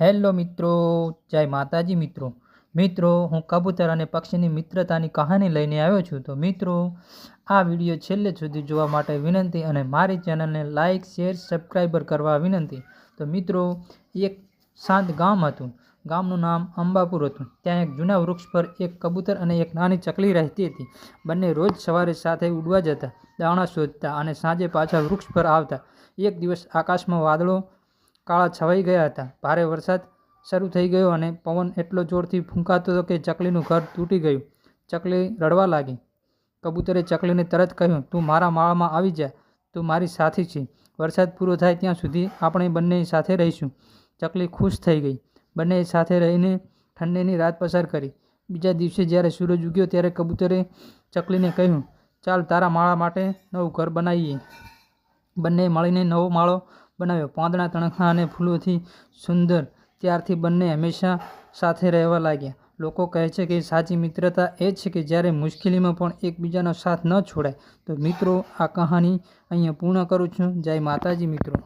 Hello મિત્રો, જય માતાજી મિત્રો. મિત્રો, હું કબૂતર અને પક્ષીની મિત્રતાની કહાની લઈને આવ્યો છું. તો મિત્રો, આ વીડિયો છેલ્લે સુધી જોવા માટે વિનંતી અને મારી ચેનલને લાઇક શેર સબસ્ક્રાઈબર કરવા વિનંતી. તો મિત્રો, એક શાંત ગામ હતું. ગામનું નામ અંબાપુર હતું. ત્યાં એક જૂના વૃક્ષ પર એક કબૂતર અને એક નાની ચકલી રહેતી હતી. બંને રોજ સવારે સાથે ઉડવા જતા, દાણા શોધતા અને સાંજે પાછા વૃક્ષ પર આવતા. એક દિવસ આકાશમાં વાદળો કાળા છવાઈ ગયા હતા. ભારે વરસાદ શરૂ થઈ ગયો અને પવન એટલો જોરથી ફૂંકાતો હતો કે ચકલીનું ઘર તૂટી ગયું. ચકલી રડવા લાગી. કબૂતરે ચકલીને તરત કહ્યું, તું મારા માળામાં આવી જા. તું મારી સાથી છે. વરસાદ પૂરો થાય ત્યાં સુધી આપણે બંને સાથે રહીશું. ચકલી ખુશ થઈ ગઈ. બંને સાથે રહીને ઠંડીની રાત પસાર કરી. બીજા દિવસે જ્યારે સૂરજ ઉગ્યો ત્યારે કબૂતરે ચકલીને કહ્યું, ચાલ તારા માળા માટે નવું ઘર બનાવીએ. બંને મળીને નવો માળો બનાવ્યો. પાંદડા, તણખા અને ફૂલોથી સુંદર. ત્યારથી બંને હંમેશા સાથે રહેવા લાગ્યા. લોકો કહે છે કે સાચી મિત્રતા એ છે કે જ્યારે મુશ્કેલીમાં પણ એકબીજાનો સાથ ન છોડાય. તો મિત્રો, આ કહાની અહીંયા પૂર્ણ કરું છું. જય માતાજી મિત્રો.